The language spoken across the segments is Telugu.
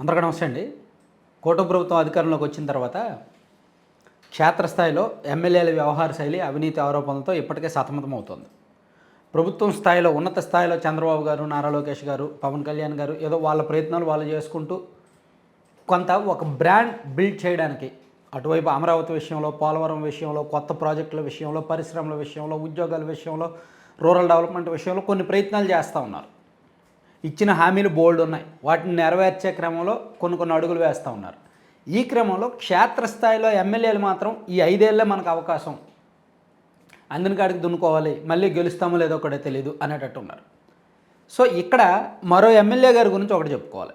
అందరికీ నమస్తే అండి. కూటమి ప్రభుత్వం అధికారంలోకి వచ్చిన తర్వాత క్షేత్రస్థాయిలో ఎమ్మెల్యేల వ్యవహార శైలి అవినీతి ఆరోపణలతో ఇప్పటికే సతమతమవుతోంది. ప్రభుత్వం స్థాయిలో ఉన్నత స్థాయిలో చంద్రబాబు గారు నారా లోకేష్ గారు పవన్ కళ్యాణ్ గారు ఏదో వాళ్ళ ప్రయత్నాలు వాళ్ళు చేసుకుంటూ కొంత ఒక బ్రాండ్ బిల్డ్ చేయడానికి అటువైపు అమరావతి విషయంలో పోలవరం విషయంలో కొత్త ప్రాజెక్టుల విషయంలో పరిశ్రమల విషయంలో ఉద్యోగాల విషయంలో రూరల్ డెవలప్మెంట్ విషయంలో కొన్ని ప్రయత్నాలు చేస్తూ ఉన్నారు. ఇచ్చిన హామీలు బోల్డ్ ఉన్నాయి. వాటిని నెరవేర్చే క్రమంలో కొన్ని కొన్ని అడుగులు వేస్తూ ఉన్నారు. ఈ క్రమంలో క్షేత్రస్థాయిలో ఎమ్మెల్యేలు మాత్రం ఈ ఐదేళ్ళే మనకు అవకాశం. అందిన కాడికి దున్నుకోవాలి మళ్ళీ గెలుస్తామో లేదో కూడా తెలియదు అనేటట్టు ఉన్నారు. సో ఇక్కడ మరో ఎమ్మెల్యే గారి గురించి ఒకటి చెప్పుకోవాలి.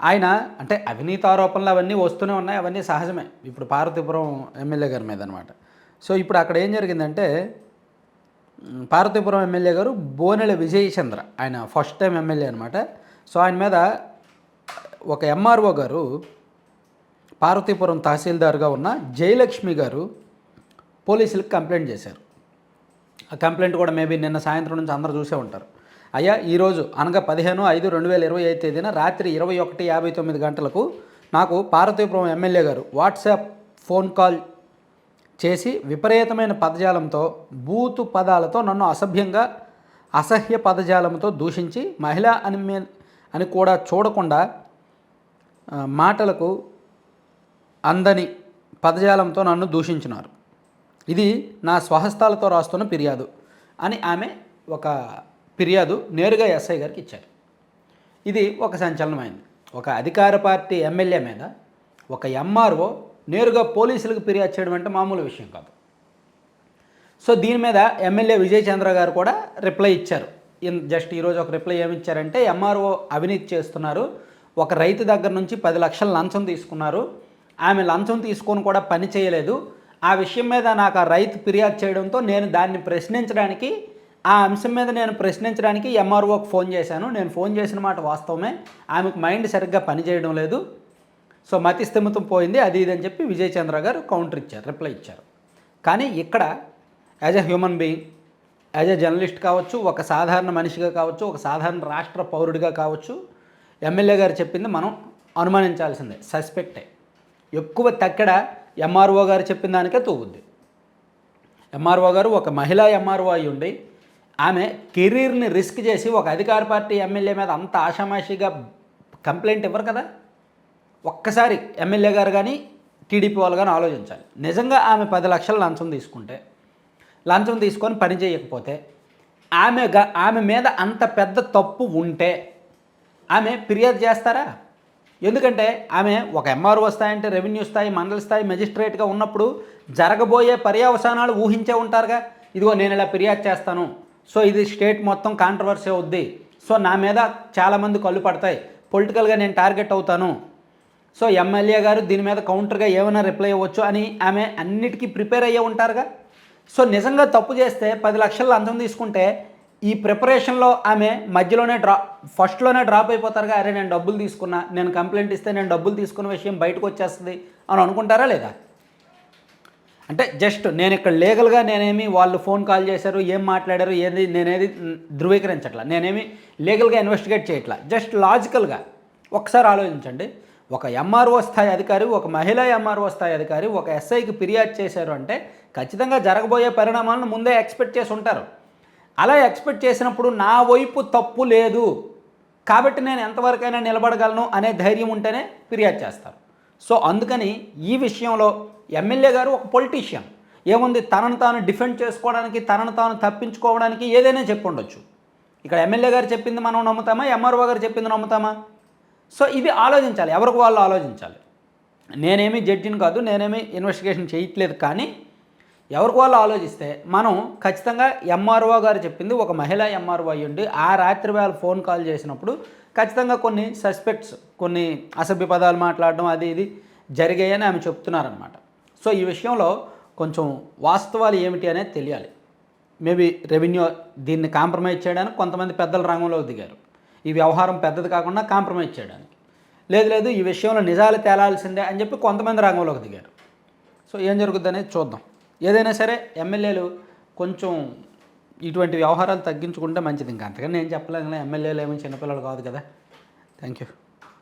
ఆయన అంటే అవినీతి ఆరోపణలు అవన్నీ వస్తూనే ఉన్నాయి అవన్నీ సహజమే. ఇప్పుడు పార్వతీపురం ఎమ్మెల్యే గారి మీద అనమాట సో ఇప్పుడు అక్కడ ఏం జరిగిందంటే పార్వతీపురం ఎమ్మెల్యే గారు బోనెల విజయచంద్ర ఆయన ఫస్ట్ టైం ఎమ్మెల్యే అనమాట సో ఆయన మీద ఒక ఎంఆర్ఓ గారు పార్వతీపురం తహసీల్దార్గా ఉన్న జయలక్ష్మి గారు పోలీసులకు కంప్లైంట్ చేశారు. ఆ కంప్లైంట్ కూడా మేబీ నిన్న సాయంత్రం నుంచి అందరూ చూసే ఉంటారు. అయ్యా ఈరోజు అనగా పదిహేను ఐదు రెండు వేల ఇరవై ఐదు తేదీన రాత్రి ఇరవై ఒకటి యాభై తొమ్మిది గంటలకు నాకు పార్వతీపురం ఎమ్మెల్యే గారు వాట్సాప్ ఫోన్ కాల్ చేసి విపరీతమైన పదజాలంతో బూతు పదాలతో నన్ను అసభ్యంగా అసహ్య పదజాలంతో దూషించి మహిళ అని మే అని కూడా చూడకుండా మాటలకు అందని పదజాలంతో నన్ను దూషించినారు. ఇది నా స్వహస్తాలతో రాస్తున్న ఫిర్యాదు అని ఆమె ఒక ఫిర్యాదు నేరుగా ఎస్ఐ గారికి ఇచ్చారు. ఇది ఒక సంచలనమైంది. ఒక అధికార పార్టీ ఎమ్మెల్యే మీద ఒక ఎంఆర్ఓ నేరుగా పోలీసులకు ఫిర్యాదు చేయడం అంటే మామూలు విషయం కాదు. సో దీని మీద ఎమ్మెల్యే విజయ్ చంద్ర గారు కూడా రిప్లై ఇచ్చారు. ఇన్ జస్ట్ ఈరోజు ఒక రిప్లై ఏమి ఇచ్చారంటే ఎంఆర్ఓ అవినీతి చేస్తున్నారు. ఒక రైతు దగ్గర నుంచి పది లక్షల లంచం తీసుకున్నారు. ఆమె లంచం తీసుకొని కూడా పని చేయలేదు. ఆ విషయం మీద నాకు ఆ రైతు ఫిర్యాదు చేయడంతో నేను దాన్ని ప్రశ్నించడానికి ఆ అంశం మీద నేను ప్రశ్నించడానికి ఎంఆర్ఓకి ఫోన్ చేశాను. నేను ఫోన్ చేసిన మాట వాస్తవమే. ఆమెకు మైండ్ సరిగ్గా పనిచేయడం లేదు. సో మతి స్థిమితం పోయింది అది ఇది అని చెప్పి విజయ్ చంద్ర గారు కౌంటర్ ఇచ్చారు రిప్లై ఇచ్చారు. కానీ ఇక్కడ as a human being as a journalist కావచ్చు ఒక సాధారణ మనిషిగా కావచ్చు ఒక సాధారణ రాష్ట్ర పౌరుడిగా కావచ్చు ఎమ్మెల్యే గారు చెప్పింది మనం అనుమానించాల్సిందే సస్పెక్టే. ఎక్కువ తక్కడ ఎంఆర్ఓ గారు చెప్పిన దానికే తూగుద్ది ఎంఆర్ఓ గారు ఒక మహిళా ఎంఆర్ఓ అయి ఉండి ఆమె కెరీర్ని రిస్క్ చేసి ఒక అధికార పార్టీ ఎమ్మెల్యే మీద అంత ఆషామాషిగా కంప్లైంట్ ఇవ్వరు కదా? ఒక్కసారి ఎమ్మెల్యే గారు కానీ టీడీపీ వాళ్ళు కానీ ఆలోచించాలి. నిజంగా ఆమె పది లక్షలు లంచం తీసుకుంటే లంచం తీసుకొని పని చేయకపోతే ఆమె ఆమె మీద అంత పెద్ద తప్పు ఉంటే ఆమె ఫిర్యాదు చేస్తారా? ఎందుకంటే ఆమె ఒక ఎంఆర్ఓ స్థాయి అంటే రెవెన్యూ స్థాయి మండల స్థాయి మెజిస్ట్రేట్గా ఉన్నప్పుడు జరగబోయే పర్యవసానాలు ఊహించే ఉంటారుగా. ఇదిగో నేను ఇలా ఫిర్యాదు చేస్తాను. సో ఇది స్టేట్ మొత్తం కాంట్రవర్సీ అవుద్ది. సో నా మీద చాలామంది కళ్ళు పడతాయి. పొలిటికల్గా నేను టార్గెట్ అవుతాను. సో ఎమ్మెల్యే గారు దీని మీద కౌంటర్గా ఏమైనా రిప్లై అవ్వచ్చు అని ఆమె అన్నిటికీ ప్రిపేర్ అయ్యే ఉంటారుగా. సో నిజంగా తప్పు చేస్తే పది లక్షల లంచం తీసుకుంటే ఈ ప్రిపరేషన్లో ఆమె మధ్యలోనే డ్రా ఫస్ట్లోనే డ్రాప్ అయిపోతారుగా. అరే నేను డబ్బులు తీసుకున్నా నేను కంప్లైంట్ ఇస్తే నేను డబ్బులు తీసుకున్న విషయం బయటకు వచ్చేస్తుంది అని అనుకుంటారా లేదా? అంటే జస్ట్ నేను ఇక్కడ లీగల్గా నేనేమి వాళ్ళు ఫోన్ కాల్ చేశారు ఏం మాట్లాడారు ఏది నేనేది ధృవీకరించట్లా. నేనేమి లీగల్గా ఇన్వెస్టిగేట్ చేయట్లా. జస్ట్ లాజికల్గా ఒకసారి ఆలోచించండి. ఒక ఎంఆర్ఓ స్థాయి అధికారి ఒక మహిళా ఎంఆర్ఓ స్థాయి అధికారి ఒక ఎస్ఐకి ఫిర్యాదు చేశారు అంటే ఖచ్చితంగా జరగబోయే పరిణామాలను ముందే ఎక్స్పెక్ట్ చేసి ఉంటారు. అలా ఎక్స్పెక్ట్ చేసినప్పుడు నా వైపు తప్పు లేదు కాబట్టి నేను ఎంతవరకైనా నిలబడగలను అనే ధైర్యం ఉంటేనే ఫిర్యాదు చేస్తారు. సో అందుకని ఈ విషయంలో ఎమ్మెల్యే గారు ఒక పొలిటీషియన్ ఏముంది? తనను తాను డిఫెండ్ చేసుకోవడానికి తనను తాను తప్పించుకోవడానికి ఏదైనా చెప్పుండొచ్చు ఇక్కడ ఎమ్మెల్యే గారు చెప్పింది మనం నమ్ముతామా? ఎంఆర్ఓ గారు చెప్పింది నమ్ముతామా? సో ఇది ఆలోచించాలి. ఎవరికి వాళ్ళు ఆలోచించాలి? నేనేమి జడ్జిని కాదు నేనేమి ఇన్వెస్టిగేషన్ చేయట్లేదు కానీ ఎవరికి వాళ్ళు ఆలోచిస్తే మనం ఖచ్చితంగా ఎంఆర్ఓ గారు చెప్పింది ఒక మహిళ ఎంఆర్ఓ అయ్యుండి ఆ రాత్రి వేళ ఫోన్ కాల్ చేసినప్పుడు ఖచ్చితంగా కొన్ని సస్పెక్ట్స్ కొన్ని అసభ్య పదాలు మాట్లాడడం అది ఇది జరిగాయని ఆమె చెప్తున్నారనమాట సో ఈ విషయంలో కొంచెం వాస్తవాలు ఏమిటి అనేది తెలియాలి. మేబీ రెవెన్యూ దీన్ని కాంప్రమైజ్ చేయడానికి కొంతమంది పెద్దల రంగంలో దిగారు. ఈ వ్యవహారం పెద్దది కాకుండా కాంప్రమైజ్ చేయడానికి. లేదు లేదు ఈ విషయంలో నిజాలు తేలాల్సిందే అని చెప్పి కొంతమంది రంగంలోకి దిగారు. సో ఏం జరుగుద్దనేది అనేది చూద్దాం. ఏదైనా సరే ఎమ్మెల్యేలు కొంచెం ఇటువంటి వ్యవహారాలు తగ్గించుకుంటే మంచిది ఇంకా. అంతకన్నా నేను చెప్పలేను ఎమ్మెల్యేలు ఏమో చిన్నపిల్లలు కాదు కదా. Thank you